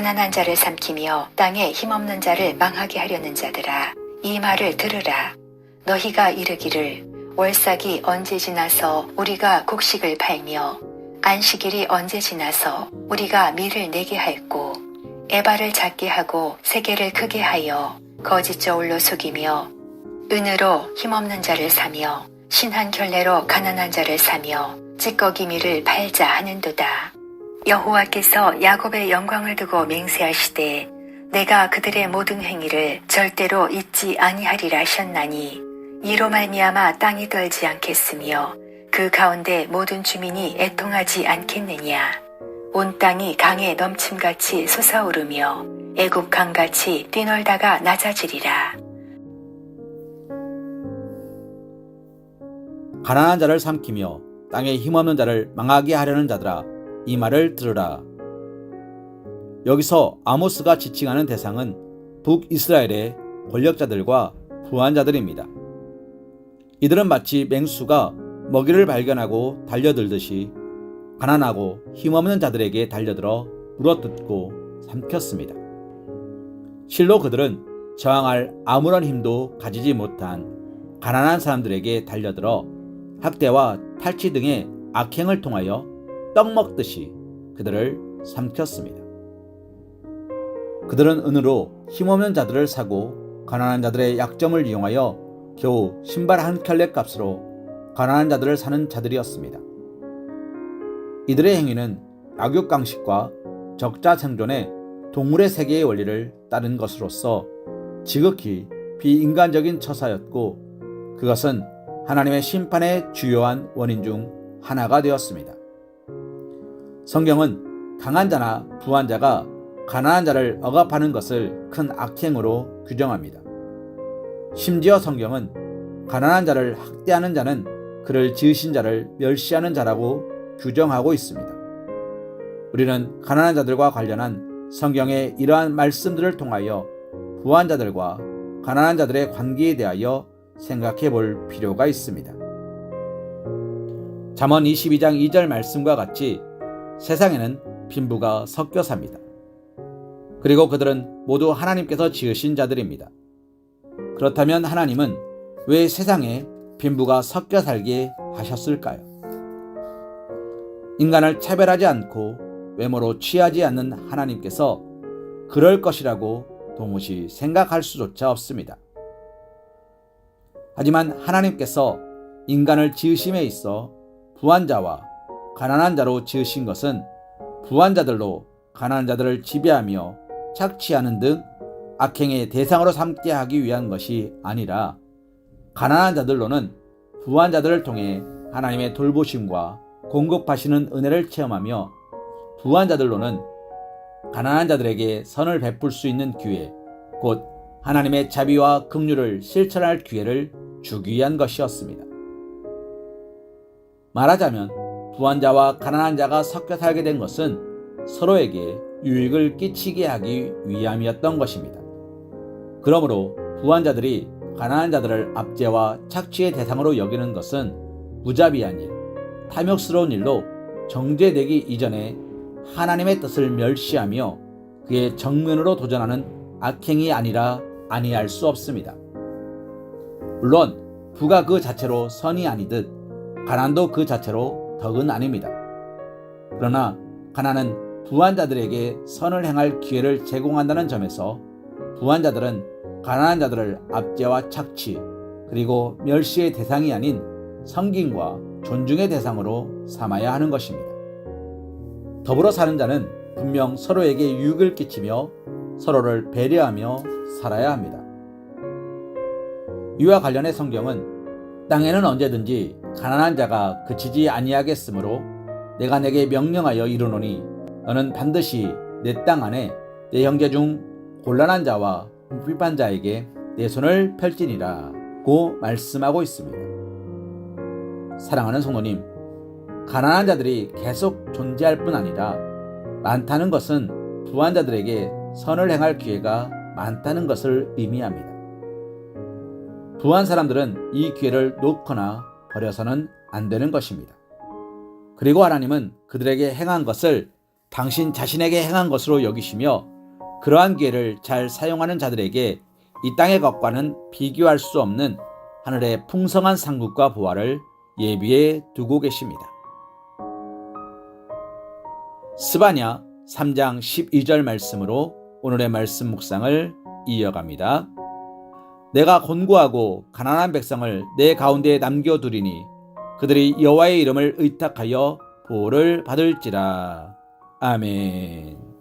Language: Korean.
가난한 자를 삼키며 땅에 힘없는 자를 망하게 하려는 자들아 이 말을 들으라. 너희가 이르기를 월삭이 언제 지나서 우리가 곡식을 팔며 안식일이 언제 지나서 우리가 밀을 내게 할고 에바를 작게 하고 세계를 크게 하여 거짓 저울로 속이며 은으로 힘없는 자를 사며 신한 결례로 가난한 자를 사며 찌꺼기 밀을 팔자 하는도다. 여호와께서 야곱의 영광을 두고 맹세하시되 내가 그들의 모든 행위를 절대로 잊지 아니하리라 하셨나니 이로 말미암아 땅이 떨지 않겠으며 그 가운데 모든 주민이 애통하지 않겠느냐 온 땅이 강에 넘침같이 솟아오르며 애굽 강같이 뛰놀다가 낮아지리라 가난한 자를 삼키며 땅에 힘없는 자를 망하게 하려는 자들아 이 말을 들으라. 여기서 아모스가 지칭하는 대상은 북이스라엘의 권력자들과 부한 자들입니다. 이들은 마치 맹수가 먹이를 발견하고 달려들듯이 가난하고 힘없는 자들에게 달려들어 물어뜯고 삼켰습니다. 실로 그들은 저항할 아무런 힘도 가지지 못한 가난한 사람들에게 달려들어 학대와 탈취 등의 악행을 통하여 떡 먹듯이 그들을 삼켰습니다. 그들은 은으로 힘없는 자들을 사고 가난한 자들의 약점을 이용하여 겨우 신발 한 켤레 값으로 가난한 자들을 사는 자들이었습니다. 이들의 행위는 약육강식과 적자 생존의 동물의 세계의 원리를 따른 것으로서 지극히 비인간적인 처사였고 그것은 하나님의 심판의 주요한 원인 중 하나가 되었습니다. 성경은 강한 자나 부한 자가 가난한 자를 억압하는 것을 큰 악행으로 규정합니다. 심지어 성경은 가난한 자를 학대하는 자는 그를 지으신 자를 멸시하는 자라고 규정하고 있습니다. 우리는 가난한 자들과 관련한 성경의 이러한 말씀들을 통하여 부한 자들과 가난한 자들의 관계에 대하여 생각해 볼 필요가 있습니다. 잠언 22장 2절 말씀과 같이 세상에는 빈부가 섞여 삽니다. 그리고 그들은 모두 하나님께서 지으신 자들입니다. 그렇다면 하나님은 왜 세상에 빈부가 섞여 살게 하셨을까요? 인간을 차별하지 않고 외모로 취하지 않는 하나님께서 그럴 것이라고 도무지 생각할 수조차 없습니다. 하지만 하나님께서 인간을 지으심에 있어 부한 자와 가난한 자로 지으신 것은 부한 자들로 가난한 자들을 지배하며 착취하는 등 악행의 대상으로 삼게 하기 위한 것이 아니라 가난한 자들로는 부한 자들을 통해 하나님의 돌보심과 공급하시는 은혜를 체험하며 부한 자들로는 가난한 자들에게 선을 베풀 수 있는 기회, 곧 하나님의 자비와 긍휼을 실천할 기회를 주기 위한 것이었습니다. 말하자면 부한 자와 가난한 자가 섞여 살게 된 것은 서로에게 유익을 끼치게 하기 위함이었던 것입니다. 그러므로 부한 자들이 가난한 자들을 압제와 착취의 대상으로 여기는 것은 무자비한 일, 탐욕스러운 일로 정죄되기 이전에 하나님의 뜻을 멸시하며 그의 정면으로 도전하는 악행이 아니라 아니할 수 없습니다. 물론 부가 그 자체로 선이 아니듯 가난도 그 자체로 덕은 아닙니다. 그러나 가난은 부한 자들에게 선을 행할 기회를 제공한다는 점에서 부한 자들은 가난한 자들을 압제와 착취 그리고 멸시의 대상이 아닌 섬김과 존중의 대상으로 삼아야 하는 것입니다. 더불어 사는 자는 분명 서로에게 유익을 끼치며 서로를 배려하며 살아야 합니다. 이와 관련해 성경은 땅에는 언제든지 가난한 자가 그치지 아니하겠으므로 내가 내게 명령하여 이르노니 너는 반드시 내 땅 안에 내 형제 중 곤란한 자와 궁핍한 자에게 내 손을 펼지니라 고 말씀하고 있습니다. 사랑하는 성도님, 가난한 자들이 계속 존재할 뿐 아니라 많다는 것은 부한 자들에게 선을 행할 기회가 많다는 것을 의미합니다. 부한 사람들은 이 기회를 놓거나 버려서는 안 되는 것입니다. 그리고 하나님은 그들에게 행한 것을 당신 자신에게 행한 것으로 여기시며 그러한 기회를 잘 사용하는 자들에게 이 땅의 것과는 비교할 수 없는 하늘의 풍성한 상급과 보화를 예비해 두고 계십니다. 스바냐 3장 12절 말씀으로 오늘의 말씀 묵상을 이어갑니다. 내가 곤고하고 가난한 백성을 내 가운데에 남겨두리니 그들이 여호와의 이름을 의탁하여 보호를 받을지라. 아멘.